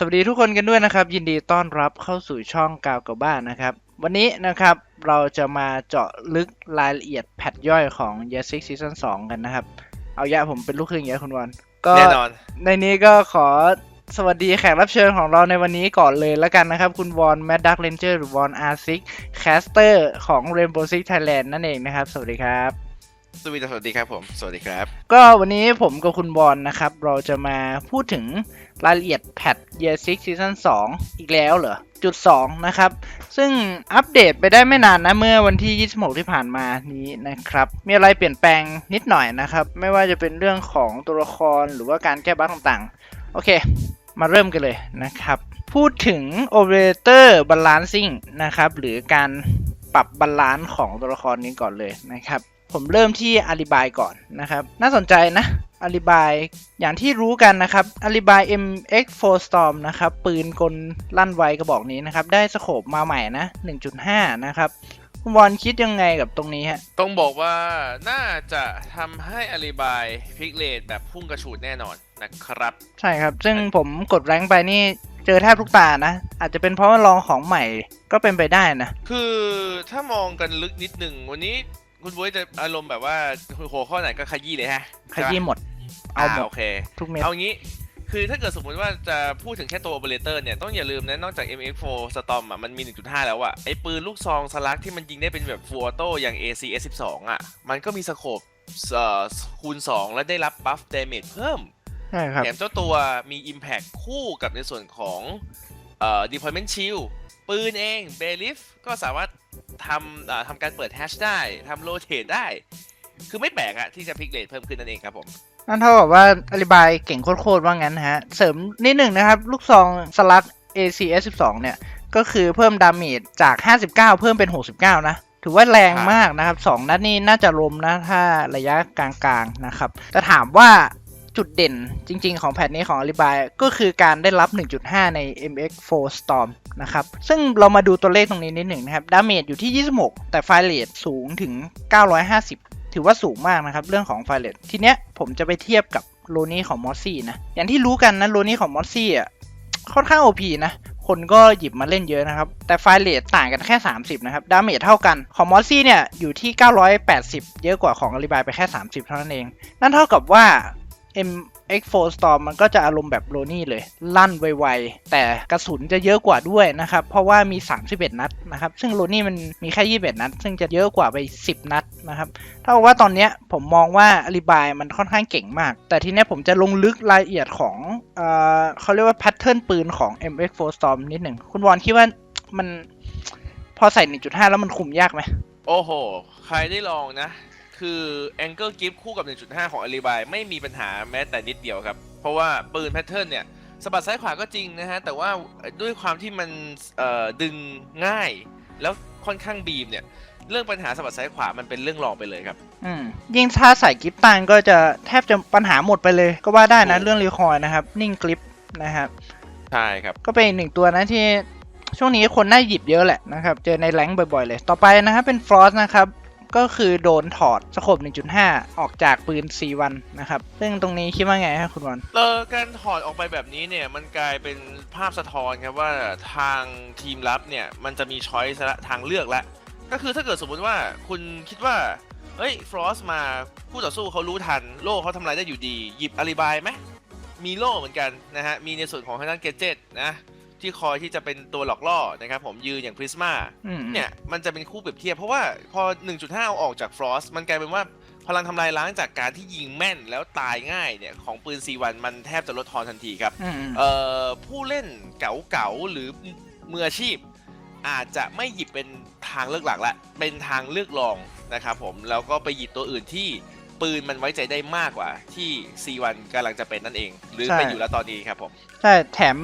สวัสดีทุกคนกันด้วยนะครับ ยินดีต้อนรับเข้าสู่ช่องกาวกับบ้านนะครับ วันนี้นะครับเราจะมาเจาะลึกรายละเอียดแพทย่อยของ y e s 6 Season 2 กันนะครับ เอายะผมเป็นลูกครึ่งยะคุณวันก็แน่นอน ในนี้ก็ขอสวัสดีแขกรับเชิญของเราในวันนี้ก่อนเลยแล้วกันนะครับ คุณวอนแมดดักเลนเจอร์หรือวอนอาร์ซิกแคสเตอร์ของ Rainbow Six Thailand นั่นเองนะครับ สวัสดีครับ สวีสวัสดีครับผม สวัสดีครับ ก็วันนี้ผมกับคุณบอลนะครับ เราจะมาพูดถึงรายละเอียดแพท Year 6 Season 2 อีกแล้วเหรอ จุด 2 นะครับ ซึ่งอัปเดตไปได้ไม่นานนะ เมื่อวันที่ 26 ที่ผ่านมานี้นะครับ มีอะไรเปลี่ยนแปลงนิดหน่อยนะครับ ไม่ว่าจะเป็นเรื่องของตัวละครหรือว่าการแก้บั๊กต่างๆ โอเค มาเริ่มกันเลยนะครับ พูดถึง Operator Balancing นะครับ หรือการปรับบาลานซ์ของตัวละครนี้ก่อนเลยนะครับ ผมเริ่มที่อ l ิบายก่อนนะครับ น่าสนใจนะอ l ิบายอย่างที่รู้กันนะครับอ l ิบาย MX4 Storm นะครับ ปืนกลลั่นไวกระบอกนี้นะครับ ได้สโคปมาใหม่นะ 1.5 นะครับคุณวอนคิดยังไงกับตรงนี้ฮะ ต้องบอกว่าน่าจะทำให้อ l ิบายพิกเลตแบบพุ่งกระฉูดแน่นอนนะครับ ใช่ครับ ซึ่งผมกดแรงค์ไปนี่เจอแทบทุกตานะ อาจจะเป็นเพราะว่าลองของใหม่ก็เป็นไปได้นะ คือถ้ามองกันลึกนิดหนึ่งวันนี้ คุณบุ้ยจะอารมณ์แบบว่าหัวข้อไหนก็ขยี้เลยฮะขยี้หมด เอาเอาหมดโอเค ทุกเม็ดเอางี้ คือถ้าเกิดสมมุติว่าจะพูดถึงแค่ตัว o อ e r a t o r เนี่ย ต้องอย่าลืมนะ นอกจาก MX4 Storm อะ มันมี 1.5 แล้วอะ ไอ้ปืนลูกซองสลักที่มันยิงได้เป็นแบบ Full Auto อย่าง AC S12 อะ มันก็มีสโคปเอ่อคูณ 2 และได้รับ buff damage เพิ่มใช่ครับแถมเจ้าตัวมี Impact คู่กับในส่วนของเอ่อ Deployment Shield ปืนเอง b a l i f ก็สามารถทำอ่าทำการเปิด hash ได้ทำ rotate ได้ คือไม่แปลกอะที่จะพิกเลทเพิ่มขึ้นนั่นเองครับผม นั่นเท่ากับว่าอธิบายเก่งโคตรๆว่างั้นฮะ เสริมนิดหนึ่งนะครับ ลูกซองสลัก ACS 12เนี่ย ก็คือเพิ่มดาเมจจาก 59 เพิ่มเป็น 69 นะ ถือว่าแรงมากนะครับ 2 นัดนี้น่าจะลมนะ ถ้าระยะกลางๆนะครับ แต่ถามว่า จุดเด่นจริงๆของแพทนี้ของอ l ิบายก็คือการได้รับ 1.5 ใน MX4 Storm นะครับ ซึ่งเรามาดูตัวเลขตรงนี้นิดหนึ่งนะครับ ดาเมจอยู่ที่ 26 แต่ไฟเรทสูงถึง 950 ถือว่าสูงมากนะครับ เรื่องของไฟเรททีเนี้ยผมจะไปเทียบกับโลนี่ของมอสซี่นะ อย่างที่รู้กันนะโลนี่ของมอสซี่อะค่อนข้าง OP นะคนก็หยิบมาเล่นเยอะนะครับ แต่ไฟเรทต่างกันแค่ 30 นะครับ ดาเมจเท่ากัน ของมอสซี่เนี่ย อยู่ที่ 980 เยอะกว่าของอ l ิบายไปแค่ 30 เท่านั้นเอง นั่นเท่ากับว่า MX4 Storm มันก็จะอารมณ์แบบโรนี่เลย ลั่นไวๆ แต่กระสุนจะเยอะกว่าด้วยนะครับ เพราะว่ามี 31 นัดนะครับ ซึ่งโรนี่มันมีแค่ 21 นัด ซึ่งจะเยอะกว่าไป 10 นัดนะครับเท่ากับว่าตอนนี้ผมมองว่าอ l ิบายมันค่อนข้างเก่งมาก แต่ทีนี้ผมจะลงลึกรายละเอียดของเออเขาเรียกว่าแพทเทิร์นปืนของ MX4 Storm นิดหนึ่ง คุณวอนคิดว่ามันพอใส่ 1.5 แล้วมันคุมยากไหม โอ้โห ใครได้ลองนะ คือ Angle Gift คู่กับ 1.5 ของ Alibay ไม่มีปัญหาแม้แต่นิดเดียวครับ เพราะว่าปืนแพทเทิร์นเนี่ยสะบัดซ้ายขวาก็จริงนะฮะ แต่ว่าด้วยความที่มันเอ่อดึงง่าย แล้วค่อนข้างบีมเนี่ย เรื่องปัญหาสะบัดซ้ายขวามันเป็นเรื่องรองไปเลยครับอืมยิ่งถ้าใส่กริปตังก็จะแทบจะปัญหาหมดไปเลย ก็ว่าได้นะถูกเรื่องรีคอยนะครับ นิ่งกริปนะครับใช่ครับ ก็เป็นอีกหนึ่งตัวนะที่ช่วงนี้คนน่าหยิบเยอะแหละนะครับ เจอในแรงค์บ่อยๆเลย ต่อไปนะครับเป็นฟรอสนะครับ ก็คือโดนถอดสโคป1.5 ออกจากปืน C1 นนะครับ ซึ่งตรงนี้คิดว่าไงครับคุณวอนเออการถอดออกไปแบบนี้เนี่ย มันกลายเป็นภาพสะท้อนครับว่าทางทีมรับเนี่ย มันจะมีช้อยส์ละทางเลือกละ ก็คือถ้าเกิดสมมุติว่าคุณคิดว่าเฮ้ยฟรอสมาคู่ต่อสู้เขารู้ทัน โล่เขาทำลายได้อยู่ดี หยิบอาลีบายไหมมีโล่เหมือนกันนะฮะมีในส่วนของทางด้านเกจเจตนะ ที่คอยที่จะเป็นตัวหลอกล่อนะครับผมยืนอย่างพริสมาอืมเนี่ยมันจะเป็นคู่เปรียบเทียบเพราะว่าพอ 1.5 เอาออกจากฟรอสมันกลายเป็นว่าพลังทำลายล้างจากการที่ยิงแม่นแล้วตายง่ายเนี่ยของปืน C1 มันแทบจะลดทอนทันทีครับอืมเอ่อผู้เล่นเก๋าๆหรือมืออาชีพ อาจจะไม่หยิบเป็นทางเลือกหลักละเป็นทางเลือกรองนะครับผมแล้วก็ไปหยิบตัวอื่นที่ ปืนมันไว้ใจได้มากกว่า ที่ C1 กำลังจะเป็นนั่นเอง หรือใช่เป็นอยู่แล้วตอนนี้ครับผม ใช่ แถม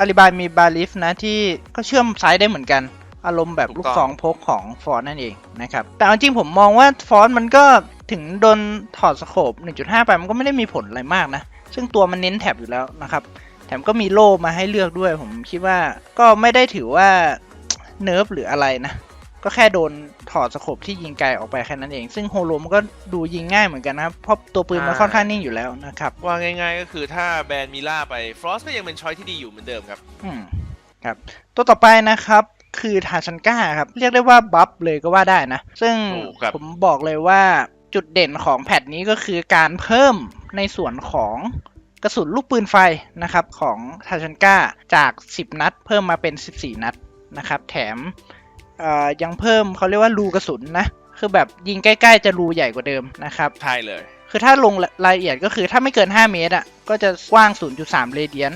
อ l ิบายมีบาลิฟนะที่ก็เชื่อมซ้ายได้เหมือนกัน อารมณ์แบบถูกลูต้กองสองพกของฟอร์นั่นเองนะครับ แต่เอาจริงผมมองว่าฟอนต์มันก็ถึงโดนถอดสโคป 1.5 ไปมันก็ไม่ได้มีผลอะไรมากนะ ซึ่งตัวมันเน้นแถบอยู่แล้วนะครับแถมก็มีโล่มาให้เลือกด้วย ผมคิดว่าก็ไม่ได้ถือว่าเนิร์ฟหรืออะไรนะ ก็แค่โดนถอดสโคปที่ยิงไกลออกไปแค่นั้นเอง ซึ่งโฮโลมันก็ดูยิงง่ายเหมือนกันนะครับเพราะตัวปืนมันค่อนข้างนิ่งอยู่แล้วนะครับ ว่าง่ายๆก็คือถ้าแบนมิล่าไปฟรอสก็ยังเป็นช้อยที่ดีอยู่เหมือนเดิมครับ อืมครับ ตัวต่อไปนะครับคือทาชันก้าครับ เรียกได้ว่าบัฟเลยก็ว่าได้นะ ซึ่งถูกครับผมบอกเลยว่าจุดเด่นของแพทนี้ก็คือการเพิ่มในส่วนของกระสุนลูกปืนไฟนะครับของทาชันก้าจาก 10 นัด เพิ่มมาเป็น 14 นัดนะครับ แถมเอ่อยังเพิ่มเขาเรียกว่ารูกระสุนนะคือแบบยิงใกล้ ๆ จะรูใหญ่กว่าเดิมนะครับ ใช่เลย คือถ้าลงรายละเอียดก็คือถ้าไม่เกิน 5 เมตรอะก็จะกว้าง 0.3 เรเดียน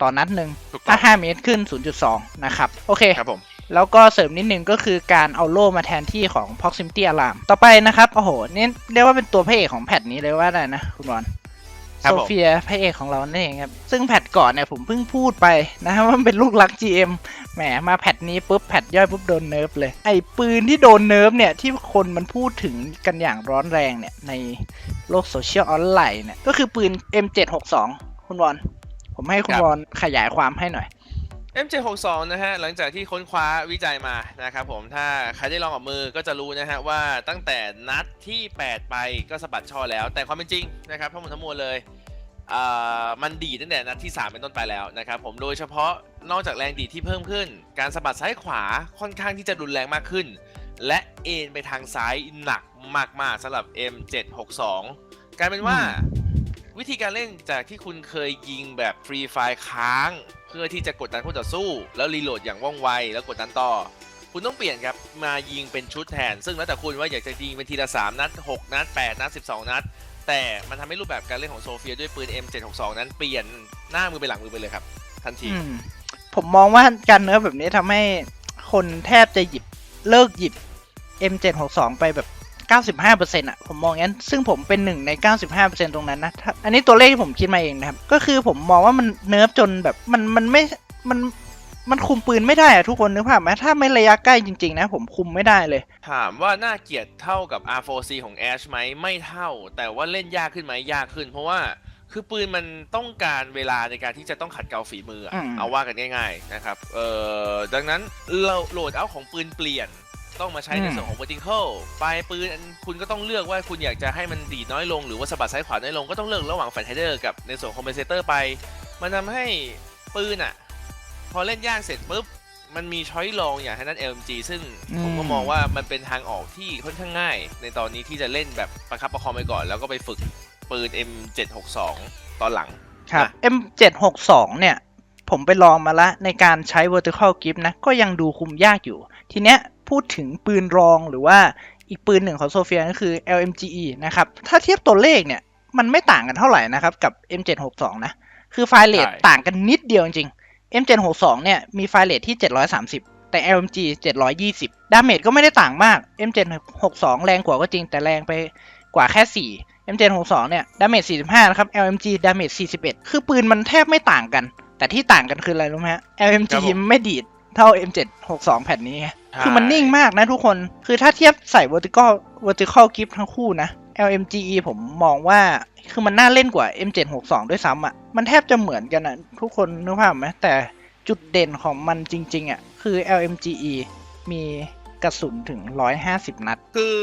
ต่อนัดหนึ่งถูกต้ถ้าอง5เมตรขึ้น 0.2 นะครับ โอเคครับผมแล้วก็เสริมนิดนึงก็คือการเอาโล่มาแทนที่ของ proximity alarm ต่อไปนะครับ โอ้โห นี่เรียกว่าเป็นตัวพระเอกของแพทนี้เลยว่าได้นะ คุณบอล ครับโซผม เฟียพระเอกของเรานั่นเองครับ ซึ่งแพทก่อนเนี่ยผมเพิ่งพูดไปนะครับว่ามันเป็นลูกรัก GM แหมมาแพทนี้ปุ๊บแพทย่อยปุ๊บโดนเนิร์ฟเลย ไอ้ปืนที่โดนเนิร์ฟเนี่ย ที่คนมันพูดถึงกันอย่างร้อนแรงเนี่ย ในโลกโซเชียลออนไลน์เนี่ย ก็คือปืน M762 คุณบอลผมให้คุณครับบอลขยายความให้หน่อย MJ62 นะฮะหลังจากที่ค้นคว้าวิจัยมานะครับผมถ้าใครได้ลองกับมือก็จะรู้นะฮะว่าตั้งแต่นัดที่ 8 ไปก็สะบัดช่อแล้ว แต่ความเป็นจริงนะครับทั้งหมดทั้งมวลเลยอ่ามันดีดตั้งแต่นัดที่ 3 เป็นต้นไปแล้วนะครับผมโดยเฉพาะนอกจากแรงดีดที่เพิ่มขึ้น การสะบัดซ้ายขวาค่อนข้างที่จะรุนแรงมากขึ้น และเอ็นไปทางซ้ายหนักมากๆสำหรับ M762 กลายเป็นว่าวิธีการเล่นจากที่คุณเคยยิงแบบฟรีไฟค้างเพื่อที่จะกดดันคู่ต่อสู้ แล้วรีโหลดอย่างว่องไวแล้วกดดันต่อ คุณต้องเปลี่ยนครับมายิงเป็นชุดแทน ซึ่งแล้วแต่คุณว่าอยากจะยิงเป็นทีละ3นัด6นัด8นัด12 นัด แต่มันทำให้รูปแบบการเล่นของโซเฟียด้วยปืน M762 นั้นเปลี่ยนหน้ามือไปหลังมือไปเลยครับ ทันทีผมมองว่าการเนิร์ฟแบบนี้ทำให้คนแทบจะหยิบเลิกหยิบ M762 ไปแบบ 95%อะผมมองงั้น ซึ่งผมเป็นหนึ่งใน 95%ตรงนั้นนะถ้าอันนี้ตัวเลขที่ผมคิดมาเองนะครับ ก็คือผมมองว่ามันเนิร์ฟจนแบบมันมันไม่มันมันคุมปืนไม่ได้อะทุกคนนึกภาพไหมถ้าไม่ระยะใกล้จริง ๆ นะ ผมคุมไม่ได้เลย ถามว่าน่าเกลียดเท่ากับ R4C ของ Ash ไหมไม่เท่า แต่ว่าเล่นยากขึ้นไหมยากขึ้น เพราะว่าคือปืนมันต้องการเวลาในการที่จะต้องขัดเกลาฝีมืออะอืมเอาว่ากันง่าย ๆ นะครับ เอ่อดังนั้นเราโหลดเอาของปืนเปลี่ยน ต้องมาใช้ในส่วนของ vertical ปลายปืนคุณก็ต้องเลือกว่าคุณอยากจะให้มันดีดน้อยลง หรือว่าสะบัดซ้ายขวาน้อยลงก็ต้องเลือกระหว่างแฟลชไฮเดอร์กับในส่วนของ compensator ไป มันทำให้ปืนอะ พอเล่นยากเสร็จปุ๊บ มันมีช้อยลองอย่างทางนั้น LMG ซึ่งผมก็อืมมองว่ามันเป็นทางออกที่ค่อนข้างง่าย ในตอนนี้ที่จะเล่นแบบประคับประคองไปก่อน แล้วก็ไปฝึกปืน M762 ตอนหลังครับนะ M762 เนี่ย ผมไปลองมาละในการใช้ vertical grip นะ ก็ยังดูคุมยากอยู่ ทีเนี้ยพูดถึงปืนรองหรือว่าอีกปืนหนึ่งของโซเฟียก็คือ LMGE นะครับ ถ้าเทียบตัวเลขเนี่ย มันไม่ต่างกันเท่าไหร่นะครับ กับ M762 นะ คือไฟล์เรทใช่ต่างกันนิดเดียวจริงๆ M762 เนี่ยมีไฟล์เรทที่ 730 แต่ LMG 720 ดาเมจก็ไม่ได้ต่างมาก M762 แรงกว่าก็จริงแต่แรงไปกว่าแค่ 4 M762 เนี่ยดาเมจ45 นะครับ LMG ดาเมจ41 คือปืนมันแทบไม่ต่างกัน แต่ที่ต่างกันคืออะไรรู้ไหมฮะ LMG ครับผมไม่ดีดเท่า M762 แผ่นนี้ไงคือมันนิ่งมากนะทุกคน คือถ้าเทียบใส่ vertical vertical grip ทั้งคู่นะ LMGE ผมมองว่าคือมันน่าเล่นกว่า M762 ด้วยซ้ำอะ มันแทบจะเหมือนกันอะทุกคนนึกภาพไหมแต่จุดเด่นของมันจริง ๆอะคือ LMGE มีกระสุนถึง 150 นัด คือ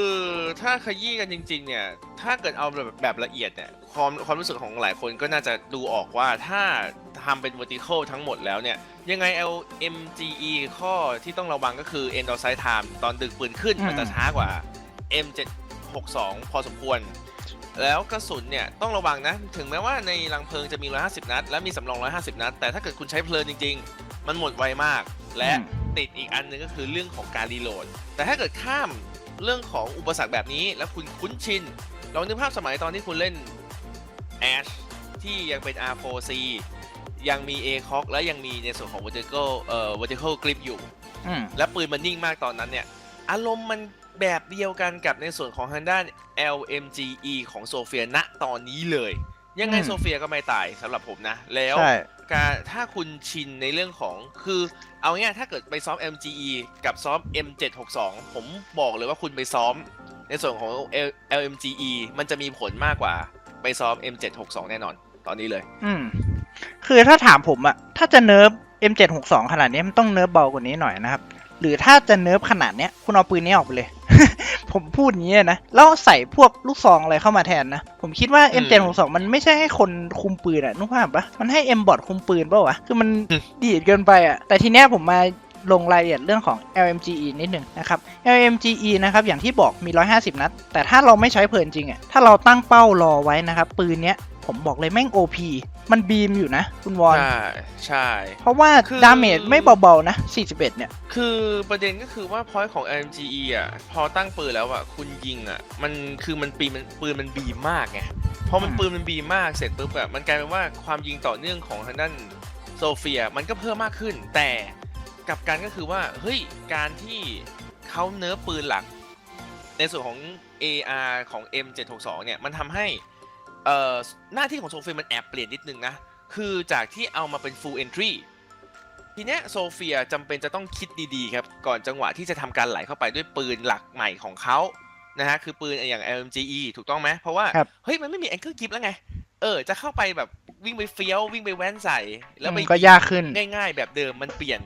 ถ้าขยี้กันจริง ๆ เนี่ย ถ้าเกิดเอาแบบแบบละเอียดเนี่ย ความความรู้สึกของหลายคนก็น่าจะดูออกว่าถ้าทำเป็น vertical ทั้งหมดแล้วเนี่ย ยังไง LMGE ข้อที่ต้องระวังก็คือ end of sight time ตอนดึงปืนขึ้นอืมมันจะช้ากว่า M762 พอสมควร แล้วกระสุนเนี่ยต้องระวังนะ ถึงแม้ว่าในรังเพลิงจะมี 150 นัด และมีสำรอง 150 นัด แต่ถ้าเกิดคุณใช้เพลินจริง ๆ มันหมดไวมาก และอืมติดอีกอันหนึงก็คือเรื่องของการรีโหลด แต่ถ้าเกิดข้ามเรื่องของอุปสรรคแบบนี้ แล้วคุณคุ้นชินลองนึกภาพสมัยตอนที่คุณเล่น Ash ที่ยังเป็น R4C ยังมี a c o c และยังมีในส่วนของ vertical เอ่อ vertical grip อยู่ อืมและปืนมันนิ่งมากตอนนั้นเนี่ย อารมณ์มันแบบเดียวกันกับในส่วนของทางด้าน LMGE ของโซเฟียณตอนนี้เลย ยังไงอืมโซเฟียก็ไม่ตายสำหรับผมนะ แล้วใช่ การถ้าคุณชินในเรื่องของคือเอาง่ายๆถ้าเกิดไปซ้อม MGE กับซ้อม M762 ผมบอกเลยว่าคุณไปซ้อม ในส่วนของ L- LMGE มันจะมีผลมากกว่า ไปซ้อม M762 แน่นอน ตอนนี้เลย อืม คือถ้าถามผมอะถ้าจะเนิร์ฟ M762 ขนาดนี้มันต้องเนิร์ฟเบากว่านี้หน่อยนะครับ หรือถ้าจะเนิร์ฟขนาดเนี้ยคุณเอาปืนนี้ออกไปเลย ผมพูดอย่างนี้นะ แล้วใส่พวกลูกซองอะไรเข้ามาแทนนะ ผมคิดว่าอืม M762 มันไม่ใช่ให้คนคุมปืนอะนึกภาพปะมันให้ M บอทคุมปืนเปล่าวะ คือมันอืมดีดเกินไปอะแต่ทีเนี้ยผมมา ลงรายละเอียดเรื่องของ LMGE นิดหนึ่งนะครับ LMGE นะครับอย่างที่บอกมี 150 นัด แต่ถ้าเราไม่ใช้เพลินจริงอะถ้าเราตั้งเป้ารอไว้นะครับ ปืนเนี้ยผมบอกเลยแม่ง OP มันบีมอยู่นะ คุณวอน ใช่ใช่ เพราะว่าคือดาเมจไม่เบาๆนะ 41 เนี่ย คือประเด็นก็คือว่าพอยต์ของ LMGE อะ พอตั้งปืนแล้วอะ คุณยิงอะ มันคือมันปีมันปืนมันบีมมากไงพอมันอืมปืนมันบีมมากเสร็จปุ๊บอะ มันกลายเป็นว่าความยิงต่อเนื่องของทางด้านโซเฟียมันก็เพิ่มมากขึ้น แต่ กลับกันก็คือว่าเฮ้ยการที่เขาเนื้อปืนหลัก ในส่วนของ AR ของ M762 เนี่ยมันทำให้เอ่อหน้าที่ของโซเฟียมันแอบเปลี่ยนนิดนึงนะ คือจากที่เอามาเป็น full entry ทีเนี้ยโซเฟียจำเป็นจะต้องคิดดีๆครับ ก่อนจังหวะที่จะทำการไหลเข้าไปด้วยปืนหลักใหม่ของเขานะฮะคือปืนอย่าง LMGE ถูกต้องไหมเพราะว่าครับเฮ้ย มันไม่มี angle grip แล้วไง เออ จะเข้าไปแบบวิ่งไปเฟี้ยว วิ่งไปแว้นใส่ แล้วไปอืมก็ยากขึ้นง่าย ๆ แบบเดิมมันเปลี่ยน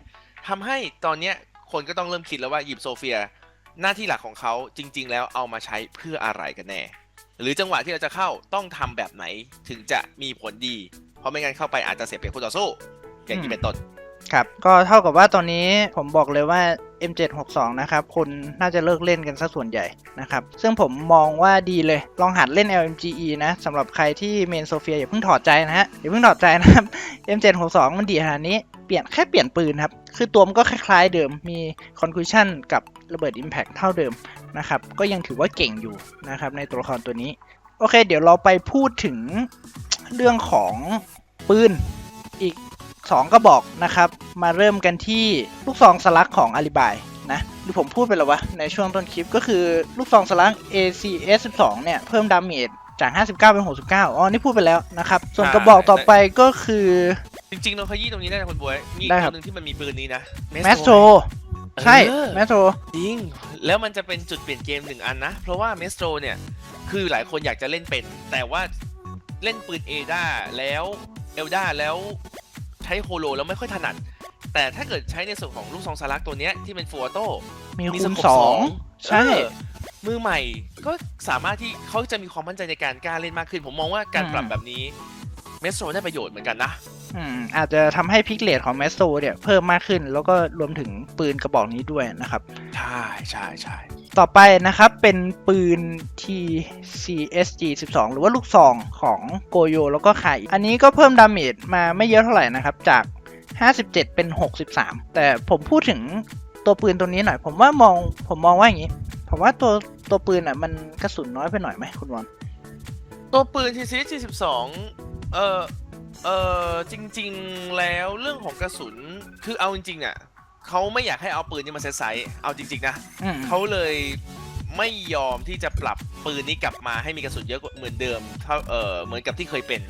ทำให้ตอนเนี้ยคนก็ต้องเริ่มคิดแล้วว่าหยิบโซเฟีย หน้าที่หลักของเขาจริง ๆ แล้วเอามาใช้เพื่ออะไรกันแน่ หรือจังหวะที่เราจะเข้าต้องทำแบบไหนถึงจะมีผลดี เพราะไม่งั้นเข้าไปอาจจะเสียเปรียบคู่ต่อสู้อย่างนี้เป็นต้นครับ ก็เท่ากับว่าตอนนี้ผมบอกเลยว่า M762 นะครับ คนน่าจะเลิกเล่นกันซะส่วนใหญ่นะครับ ซึ่งผมมองว่าดีเลย ลองหัดเล่น LMGE นะสำหรับใครที่เมนโซเฟียอย่าเพิ่งถอดใจนะฮะ อย่าเพิ่งถอดใจนะครับ M762 มันดีขนาดนี้ เปลี่ยนแค่เปลี่ยนปืนครับ คือตัวมันก็คล้ายๆเดิม มี Concussion กับระเบิด Impact เท่าเดิมนะครับ ก็ยังถือว่าเก่งอยู่นะครับในตัวละครตัวนี้ โอเค เดี๋ยวเราไปพูดถึงเรื่องของปืนอีก 2 กระบอกนะครับ มาเริ่มกันที่ลูกซองสลักของอาลีบายนะหรือผมพูดไปแล้ววะ ในช่วงต้นคลิปก็คือลูกซองสลัก ACS 12เนี่ย เพิ่มดาเมจจาก 59 เป็น 69 อ๋อ นี่พูดไปแล้วนะครับ ส่วนใช่กระบอกต่อไปก็คือ จริงๆเราขยี้ตรงนี้ได้นะคุณบวยมีอีกได้คตัรับ วหนึ่งที่มันมีปืนนี้นะแมสโตรใช่เออ แมสโตรจริง แล้วมันจะเป็นจุดเปลี่ยนเกมหนึ่งอันนะ เพราะว่าเมสโตรเนี่ย คือหลายคนอยากจะเล่นเป็น แต่ว่าเล่นปืนเอดาแล้วเอลดาแล้วใช้โฮโลแล้วไม่ค่อยถนัด แต่ถ้าเกิดใช้ในส่วนของลูกซองสลักตัวเนี้ยที่เป็นฟัวโต้ มีมีคูสณโคปสสอองงใช่ เออมือใหม่ก็สามารถที่เขาจะมีความมั่นใจในการกล้าเล่นมากขึ้น ผมมองว่าการปรับแบบนี้ เมสโตรได้ประโยชน์เหมือนกันนะอืมอาจจะทำให้พิกเลตของแมสโตรเนี่ยเพิ่มมากขึ้น แล้วก็รวมถึงปืนกระบอกนี้ด้วยนะครับ ใช่ใช่ใช่ต่อไปนะครับเป็นปืน TCSG 12 หรือว่าลูกซองของโกโยแล้วก็ไข่อันนี้ก็เพิ่มดาเมจมาไม่เยอะเท่าไหร่นะครับ จาก 57 เป็น 63 แต่ผมพูดถึงตัวปืนตัวนี้หน่อย ผมว่ามองผมมองว่าอย่างนี้ ผมว่าตัวตัวปืนอะมันกระสุนน้อยไปหน่อยไหมคุณวอนตัวปืน TC G12 เออเออจริง ๆแล้วเรื่องของกระสุนคือเอาจริงๆอะเขาไม่อยากให้เอาปืนนี้มาเซตไซส์เอาจริง ๆ นะอืมเขาเลยไม่ยอมที่จะปรับปืนนี้กลับมาให้มีกระสุนเยอะกว่าเหมือนเดิมเท่าเออเหมือนกับที่เคยเป็น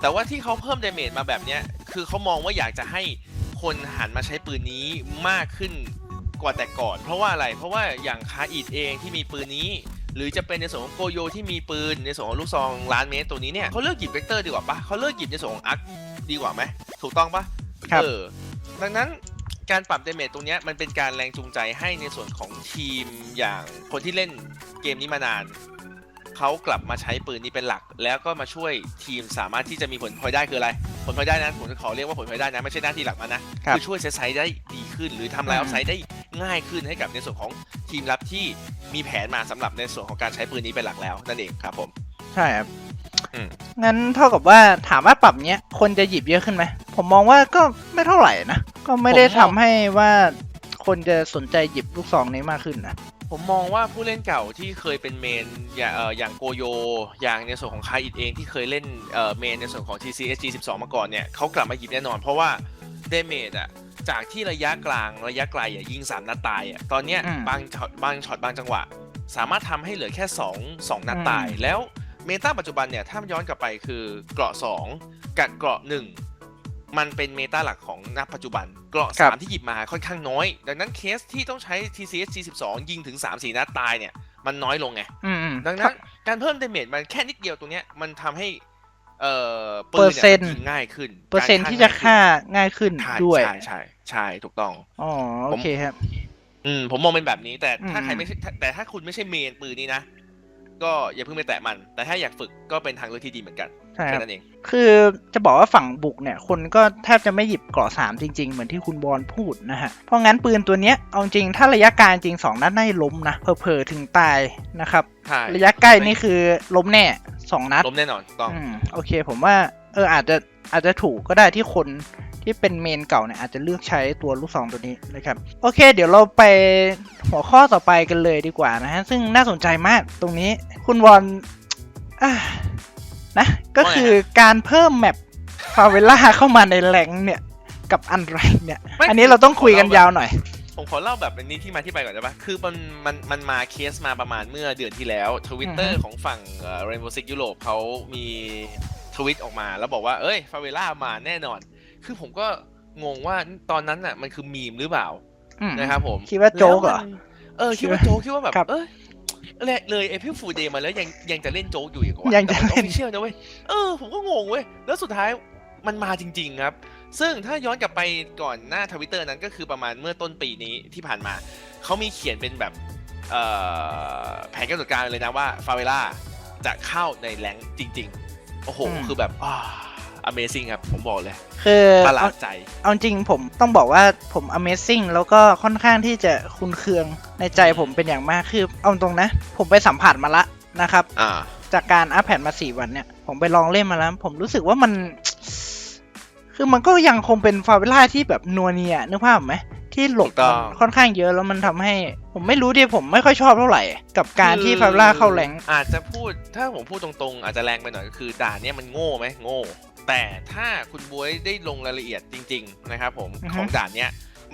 แต่ว่าที่เขาเพิ่มดาเมจมาแบบเนี้ยคือเขามองว่าอยากจะให้คนหันมาใช้ปืนนี้มากขึ้นกว่าแต่ก่อน เพราะว่าอะไรเพราะว่าอย่างคาอิดเองที่มีปืนนี้ หรือจะเป็นในส่วนของโกโยที่มีปืนในส่วนของลูกซองล้านเมตรตัวนี้เนี่ยเขาเลิกหยิบเวกเตอร์ดีกว่าปะเขาเลิกหยิบในส่วนของอาร์คดีกว่าไหมถูกต้องปะครับ เออดังนั้นการปรับเดเมจตรงเนี้ยมันเป็นการแรงจูงใจให้ในส่วนของทีมอย่างคนที่เล่นเกมนี้มานาน เขากลับมาใช้ปืนนี้เป็นหลัก แล้วก็มาช่วยทีมสามารถที่จะมีผลพลอยได้คืออะไร ผลพลอยได้นะผมจะขอเรียกว่าผลพลอยได้นะไม่ใช่หน้าที่หลักมันนะครับอช่วยเซตไซส์ได้ดีขึ้น หรือทำลายออือมฟไซด์ได้ง่ายขึ้นให้กับในส่วนของทีมรับที่มีแผนมาสำหรับในส่วนของการใช้ปืนนี้เป็นหลักแล้วนั่นเองครับผม ใช่ครับอืม งั้นเท่ากับว่าถามว่าปรับเนี้ยคนจะหยิบเยอะขึ้นไหม ผมมองว่าก็ไม่เท่าไหร่นะ ก็ไม่ได้ทำให้ว่าคนจะสนใจหยิบลูกซองนี้มากขึ้นนะ ผมมองว่าผู้เล่นเก่าที่เคยเป็นเมนอย่างเอ่ออย่างโกโย อย่างในส่วนของคาอิดเองที่เคยเล่นเอ่อเมนในส่วนของ TCSG 12 มาก่อนเนี่ยเขากลับมาหยิบแน่นอน เพราะว่าเดเมจอะจากที่ระยะกลางระยะไกลอะยิง 3 นัดตายอะตอนเนี้ยอืมบางช็อตบางช็อตบางจังหวะ สามารถทำให้เหลือแค่ 2 2 นัดอืมตาย แล้วเมตาปัจจุบันเนี่ยถ้าย้อนกลับไปคือเกราะ 2 กับเกราะ 1 มันเป็นเมตาหลักของณปัจจุบันเกราะครับ3ที่หยิบมาค่อนข้างน้อย ดังนั้นเคสที่ต้องใช้ TCS G12 ยิงถึง 3-4 นัดตายเนี่ยมันน้อยลงไงอืมอืมดังนั้นการเพิ่มดาเมจมันแค่นิดเดียวตรงเนี้ยมันทำให้เอ่อปืเปอร์เซ็นต์ยยิงง่ายขึ้น เปอร์เซ็นต์ที่จะฆ่าง่ายขึ้นใช่ด้วย ใช่ใช่ใช่ถูกต้องอ๋อผโอมเคครับ อืมผมมองเป็นแบบนี้แต่ถ้าอืมใครไม่ใช่แต่ถ้าคุณไม่ใช่เมนปืนนี้นะ ก็อย่าเพิ่งไปแตะมัน แต่ถ้าอยากฝึกก็เป็นทางเลือกที่ดีเหมือนกันใช่คแค่รับนั้นเอง คือจะบอกว่าฝั่งบุกเนี่ย คนก็แทบจะไม่หยิบเกราะสามจริง ๆ เหมือนที่คุณบอลพูดนะฮะ เพราะงั้นปืนตัวเนี้ยเอาจริงถ้าระยะกลางจริงสองนัดน่าจะล้มนะเผลอๆถึงตายนะครับ ใช่ระยะใกล้นี่คือล้มแน่สองนัดล้มแน่นอนต้อง อืมโอเคผมว่าเอออาจจะอาจจะถูกก็ได้ที่คน ที่เป็นเมนเก่าเนี่ยอาจจะเลือกใช้ตัวลูกซองตัวนี้นะครับโอเค เดี๋ยวเราไปหัวข้อต่อไปกันเลยดีกว่านะฮะซึ่งน่าสนใจมากตรงนี้คุณวอนอะนะก็คือการเพิ่มแมปฟาเวล่าเข้ามาในแหลงเนี่ยกับอันไรเนี่ยไม่อันนี้เราต้องคุยกันยาวหน่อยผมขอเล่าแบบอันนี้ที่มาที่ไปก่อนได้ปะคือมันมันมันมาเคสมาประมาณเมื่อเดือนที่แล้วทวิตเตออือร์ฮึของฝั่งเรนโบว์ซิกยุโรปเขามีทวิตออกมาแล้วบอกว่า เอ้ยฟาเวล่ามาแน่นอน คือผมก็งงว่าตอนนั้นน่ะ มันคือมีมหรือเปล่าอืมนะครับผมคิดว่าโจ๊กเหรอแล้วมันเออคิดว่าโจ๊กคิดว่าแบบครับเอยเลยเลยเอพิฟูเดย์มาแล้วยังยังจะเล่นโจ๊กอยู่อีกวะยังจะเล่นเชื่อนะเว้ยเออผมก็งงเว้ยแล้วสุดท้ายมันมาจริง ๆ ครับ ซึ่งถ้าย้อนกลับไปก่อนหน้าทวิตเตอร์นั้นก็คือประมาณเมื่อต้นปีนี้ที่ผ่านมาเขามีเขียนเป็นแบบเอ่อแผนการจัดการเลยนะว่าฟาเวล่าจะเข้าในแรงค์จริง ๆ โอ้โหอืมคือแบบอ่า Amazing ครับ ผมบอกเลยคือประหลาเอาดใจ เอาจริงผมต้องบอกว่าผม Amazing แล้วก็ค่อนข้างที่จะคุณเคืองในใจผมเป็นอย่างมากคือ เอาตรงนะ ผมไปสัมผัสมาละนะครับอ่าจากการอัพแพดมาสี่วันเนี่ย ผมไปลองเล่นมาแล้ว ผมรู้สึกว่ามัน คือมันก็ยังคงเป็นฟาเวล่าที่แบบนัวเนียนึกภาพไหมที่หลบถูกต้มัองนค่อนข้างเยอะแล้วมันทำให้ ผมไม่รู้ดิผมไม่ค่อยชอบเท่าไหร่ กับการที่ฟาเวล่าเข้าแรงค์อาจจะพูดถ้าผมพูดตรงๆ อาจจะแรงไปหน่อยก็คือด่านเนี้ยมันโง่ไหมโง่ แต่ถ้าคุณบวยได้ลงรายละเอียดจริง ๆ นะครับ ผมอือฮึของด่านเนี้ย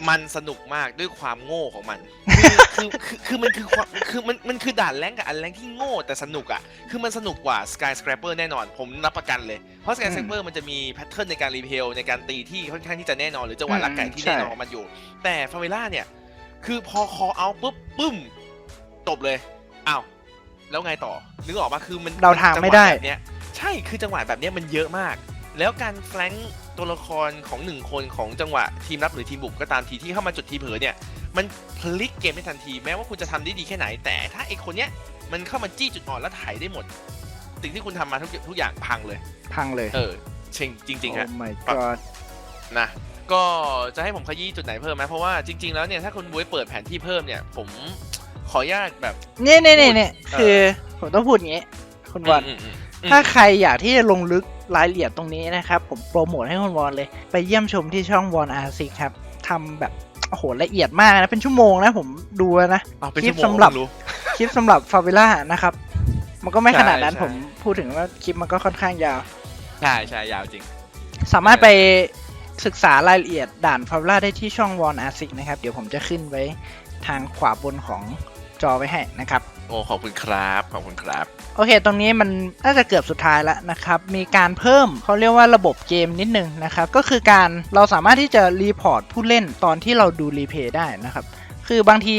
มันสนุกมากด้วยความโง่ของมัน คือคือคือคือมันคือความคือมันมันคือด่านแรงกับอันแรงที่โง่แต่สนุกอะคือมันสนุกกว่า Sky Scraper แน่นอน ผมรับประกันเลย เพราะ Sky Scraper มันจะมีแพทเทิร์นในการรีเพลในการตีที่ค่อนข้างที่จะแน่นอนหรือจังหวะลักไก่ที่แน่นอนของมันอยู่ แต่ฟาเวล่าเนี่ย คือพอคอเอาปุ๊บปึ้มจบเลยอ้าวแล้วไงต่อนึกออกปะคือมันเดาทางไม่ได้ จัหวะแบบเนี้ย ใช่คือจังหวะแบบเนี้ยมันเยอะมาก แล้วการแฟลงก์ตัวละครของหนึ่งคนของจังหวะทีมรับหรือทีมบุกก็ตามทีที่เข้ามาจุดทีเผลอเนี่ยมันพลิกเกมได้ทันทีแม้ว่าคุณจะทำได้ดีแค่ไหน แต่ถ้าไอคนเนี้ยมันเข้ามาจี้จุดอ่อนแล้วไถ่ายได้หมด สิ่งที่คุณทำมาทุกทุกอย่างพังเลย พังเลย เออเชิงจริงๆฮะโอ้ my god นะก็จะให้ผมขยี้จุดไหนเพิ่มไหมเพราะว่าจริง ๆแล้วเนี่ยถ้าคุณบวยเปิดแผนที่เพิ่มเนี่ย ผมขออนุญาตแบบเนี่ยเนี่ยเนี่ยเนี่ยเออคือผมต้องพูดอย่างนี้คุณบอลอืมอืมอืมถ้าใครอยากที่จะลงลึก รายละเอียดตรงนี้นะครับ ผมโปรโมทให้คุณวอนเลย ไปเยี่ยมชมที่ช่องวอนอาร์ซิครับทำแบบโอ้โหละเอียดมากนะ เป็นชั่วโมงนะผมดูแล้วนะเอาเป็นคลิชั่ปวโมงสำหรับเพิ่งรู้คลิปสำหรับฟา v วล่านะครับ มันก็ไม่ใช่ขนาดนั้นใช่ผมพูดถึงว่าคลิปมันก็ค่อนข้างยาว ใช่ใช่ยาวจริง สามารถไปศึกษารายละเอียดด่านฟา v วล่าได้ที่ช่องวอนอาร์ซินะครับ เดี๋ยวผมจะขึ้นไว้ทางขวาบนของจอไว้ให้นะครับ โอ้ขอบคุณครับขอบคุณครับ โอเค ตรงนี้มันน่าจะเกือบสุดท้ายแล้วนะครับ มีการเพิ่มเขาเรียกว่าระบบเกมนิดนึงนะครับ ก็คือการเราสามารถที่จะรีพอร์ตผู้เล่นตอนที่เราดูรีเพย์ได้นะครับ คือบางที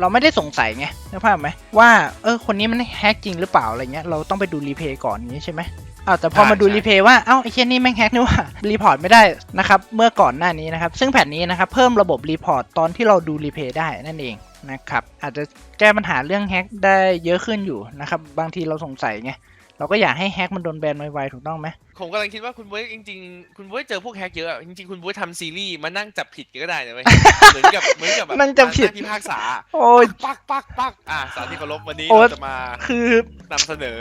เราไม่ได้สงสัยไงนึกภาพไหมว่าเออคนนี้มันแฮกจริงหรือเปล่าอะไรเงี้ยเราต้องไปดูรีเพย์ก่อนอย่างนี้ใช่ไหมอ้าวแต่พอมาดูใช่รีเพย์ว่าเอ้าไอ้เช่นนี่แม่งแฮกนี่ว่ารีพอร์ตไม่ได้นะครับเมื่อก่อนหน้านี้นะครับ ซึ่งแผ่นนี้นะครับเพิ่มระบบรีพอร์ตตอนที่เราดูรีเพย์ได้นั่นเอง นะครับอาจจะแก้ปัญหาเรื่องแฮกได้เยอะขึ้นอยู่นะครับบางทีเราสงสัยไงเราก็อยากให้แฮกมันโดนแบนไวๆถูกต้องไหมผมกำลังคิดว่าคุณบวยจริงๆ คุณบวยเจอพวกแฮกเยอะอะจริงๆคุณบวยทำซีรีส์มานั่งจับผิดก็ได้นะเว้ยเหมือนกับเหมือนกับแบบนั่งจับผิดมาพิพากษาโอ้ยปักปักปักอ่าสารที่เคารพวันนี้โอ๊ยเราจะมาคือนำเสนอ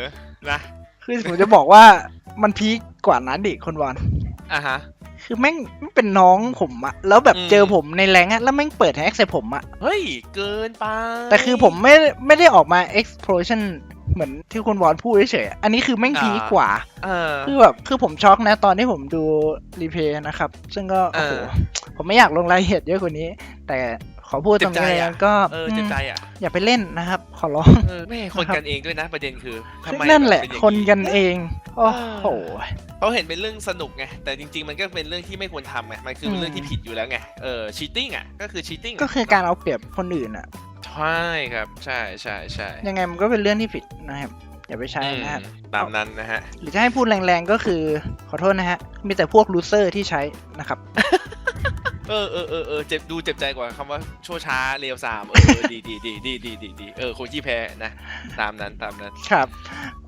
นะคือผมจะบอกว่ามันพีคกว่านั้นดิคนวอนอะฮะ คือแม่งเป็นน้องผมอะแล้วแบบอืมเจอผมในแรงอะแล้วแม่งเปิดแฮกใส่ผมอะเฮ้ย เกินไป แต่คือผมไม่ไม่ได้ออกมา explosion เหมือนที่คุณวอนพูดเฉยๆอะอันนี้คือแม่งพีคกว่าเออคือแบบคือผมช็อกนะตอนที่ผมดูรีเพย์นะครับ ซึ่งก็โอ้โหเออผมไม่อยากลงรายละเอียดเยอะกว่านี้ แต่ ขอพูดตรงนี้เจ็บใจเลยอะนะก็เออเจ็บใจอะอย่าไปเล่นนะครับ ขอร้องเออไม่คนกันเองด้วยนะประเด็นคือทำไมนั่นแหละบบเป็อย่างคนกันเองโอ้โหเขาเห็นเป็นเรื่องสนุกไงแต่จริง ๆ มันก็เป็นเรื่องที่ไม่ควรทำไงมันคือเป็นเรื่องที่ผิดอยู่แล้วไงเออชีตติ้งอะก็คือชีตติ้งก็คือการเอาเปรียบคนอื่นอะใช่ครับใช่ใช่ใช่ยังไงมันก็เป็นเรื่องที่ผิดนะครับอย่าไปใช้นะครับอืมตามนั้นนะฮะ หรือจะให้พูดแรงๆก็คือขอโทษนะฮะ มีแต่พวกลูเซอร์ที่ใช้นะครับ เออเออเออเออเจ็บดูเจ็บใจกว่าคำว่าชั่วช้าเลวสามเออดีดีดีดีดีดีดีเออโคจิแพ้นะตามนั้นตามนั้น ครับ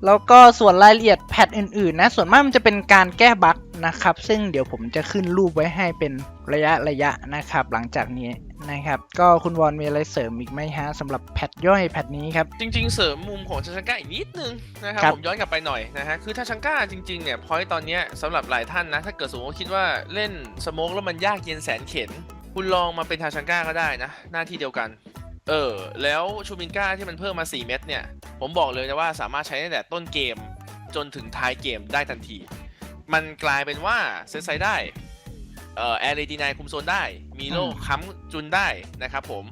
แล้วก็ส่วนรายละเอียดแพทอื่นๆ นะ ส่วนมากมันจะเป็นการแก้บั๊กนะครับ ซึ่งเดี๋ยวผมจะขึ้นรูปไว้ให้เป็นระยะระยะนะครับ หลังจากนี้ นะครับ ก็คุณวอนมีอะไรเสริมอีกไหมฮะสำหรับแพทย่อยแพทนี้ครับ จริง ๆ เสริมมุมของทาชังก้าอีกนิดนึงนะครับครับผมย้อนกลับไปหน่อยนะฮะคือทาชังก้าจริงๆเนี่ยพอยตอนเนี้ยสำหรับหลายท่านนะ ถ้าเกิดสมมติว่าคิดว่าเล่นสโมกแล้วมันยากเย็นแสนเข็น คุณลองมาเป็นทาชังก้าก็ได้นะ หน้าที่เดียวกัน เออ แล้วชูมินก้าที่มันเพิ่มมา 4 เม็ดเนี่ย ผมบอกเลยนะว่าสามารถใช้ตั้งแต่ต้นเกมจนถึงท้ายเกมได้ทันที มันกลายเป็นว่าเซตไซด์ได้ เอ่อแอร์เรดีนายคุมโซนได้ มีโล่อืมค้ำจุนได้นะครับผม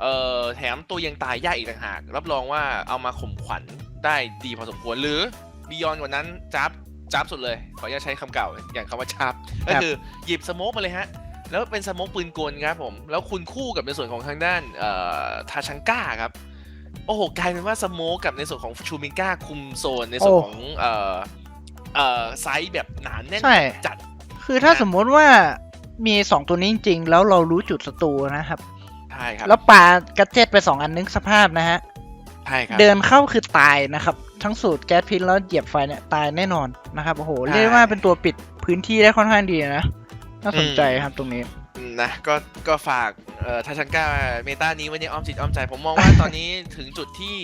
เอ่อแถมตัวยังตายยากอีกต่างหาก รับรองว่าเอามาข่มขวัญได้ดีพอสมควรหรือบียอนกว่านั้นจับจับสุดเลย ขออนุญาตใช้คำเก่า อย่างคำว่าจับก็คือหยิบสโมกมาเลยฮะ แล้วเป็นสโมกปืนกลครับผม แล้วคุณคู่กับในส่วนของทางด้านเอ่อทาชังก้าครับ โอ้โห กลายเป็นว่าสโมกกับในส่วนของชูมิงก้าคุมโซนในส่วนของเอ่อเอ่อไซส์แบบหนาแน่นใช่จัด คือถ้าสมมติว่ามี2ตัวนี้จริงๆ แล้วเรารู้จุดศัตรูนะครับ ใช่ครับ แล้วปากระเจ็ดไป2อันนึกสภาพนะฮะ ใช่ครับ เดินเข้าคือตายนะครับ ทั้งสูตรแก๊สพิษแล้วเหยียบไฟเนี่ยตายแน่นอนนะครับ โอ้โหใช่เรียกว่าเป็นตัวปิดพื้นที่ได้ค่อนข้างดีนะ น่าสนใจครับตรงนี้อืมนะก็ก็ฝากเอ่อทาชังก้าเมตานี้ไว้ในอ้อมจิตอ้อมใจ ผมมองว่าตอนนี้ถึงจุดที่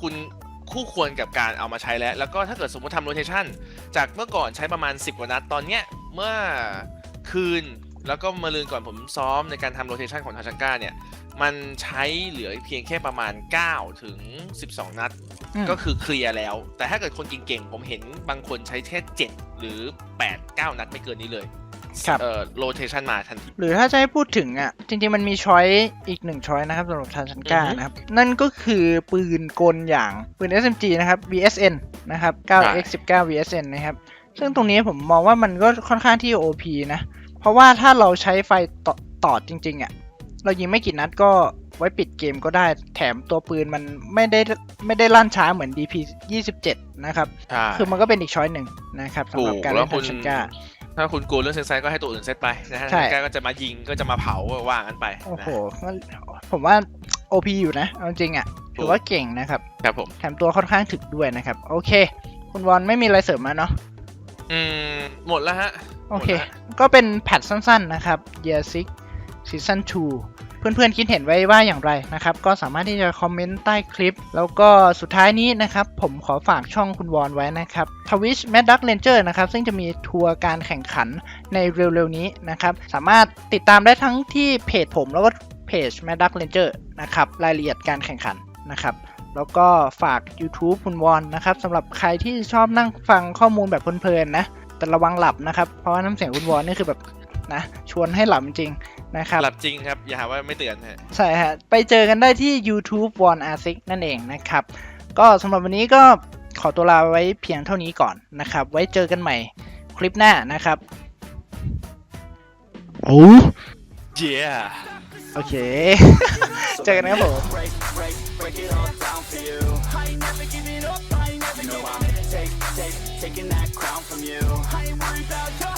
คุณ คู่ควรกับการเอามาใช้แล้ว แล้วก็ถ้าเกิดสมมติทำโรเทชันจากเมื่อก่อนใช้ประมาณ 10 กว่านัด ตอนเนี้ยเมื่อคืนแล้วก็มาลืนก่อนผมซ้อมในการทำโรเทชันของทาชังก้าเนี่ย มันใช้เหลือเพียงแค่ประมาณ 9 ถึง 12 นัด อืม ก็คือเคลียร์แล้ว แต่ถ้าเกิดคนเก่งๆ ผมเห็นบางคนใช้แค่ 7 หรือ 8 9 นัดไม่เกินนี้เลย ครับ เอ่อโรเทชันมาทันที หรือถ้าจะให้พูดถึงอะ จริงๆมันมีช้อยอีกหนึ่งช้อยนะครับสำหรับทาชันก้าอือฮึนะครับ นั่นก็คือปืนกลอย่างปืน SMG นะครับ VSN นะครับ 9x19 VSN นะครับ ซึ่งตรงนี้ผมมองว่ามันก็ค่อนข้างที่ OP นะ เพราะว่าถ้าเราใช้ไฟต่อต่อจริง ๆอะ เรายิงไม่กี่นัดก็ไว้ปิดเกมก็ได้แถมตัวปืนมันไม่ได้ไม่ได้ลั่นช้าเหมือน DP 27 นะครับใช่คือมันก็เป็นอีกช้อยหนึ่งนะครับสำหรับถูกการแล้เล่วนคุทาณชันก้า ถ้าคุณกลัวเรื่องเซนไซก็ให้ตัวอื่นเซตไปนะฮะใช่ แกก็จะมายิงก็จะมาเผาก็ว่ากันไปโอ้โหนะผมว่า OP อยู่นะเอาจริงอะถือว่าเก่งนะครับครับผม แถมตัวค่อนข้างถึกด้วยนะครับ โอเค คุณวอนไม่มีอะไรเสริมแล้วเนาะ อืม หมดแล้วฮะโอเค หมดละก็เป็นแพทสั้นๆนะครับ Year 6 Season 2 เพื่อนๆคิดเห็นไว้ว่าอย่างไรนะครับ ก็สามารถที่จะคอมเมนต์ใต้คลิป แล้วก็สุดท้ายนี้นะครับ ผมขอฝากช่องคุณวอนไว้นะครับทวิชแมดดักเลนเจอร์นะครับ ซึ่งจะมีทัวร์การแข่งขันในเร็วๆนี้นะครับ สามารถติดตามได้ทั้งที่เพจผมแล้วก็เพจ m a d d u c k Ranger นะครับ รายละเอียดการแข่งขันนะครับ แล้วก็ฝาก YouTube คุณวอนนะครับสำหรับใครที่ชอบนั่งฟังข้อมูลแบบเพลินๆนะ แต่ระวังหลับนะครับ เพราะว่าน้ำเสียงคุณวอนนี่คือแบบ นะชวนให้หลับจริงๆนะครับหลับจริงครับ อย่าหาว่าไม่เตือนฮะใช่ฮะ ไปเจอกันได้ที่ YouTube w o n a s i c นั่นเองนะครับ ก็สำหรับวันนี้ก็ขอตัวลาไว้เพียงเท่านี้ก่อนนะครับ ไว้เจอกันใหม่คลิปหน้านะครับโอ้เย้โอเค เจอกันนะครับผม break, break, break it all down for you. I ain't never giving up, I ain't never you know I'm take, take, taking that crown from you. I ain't worried about you, I ain't never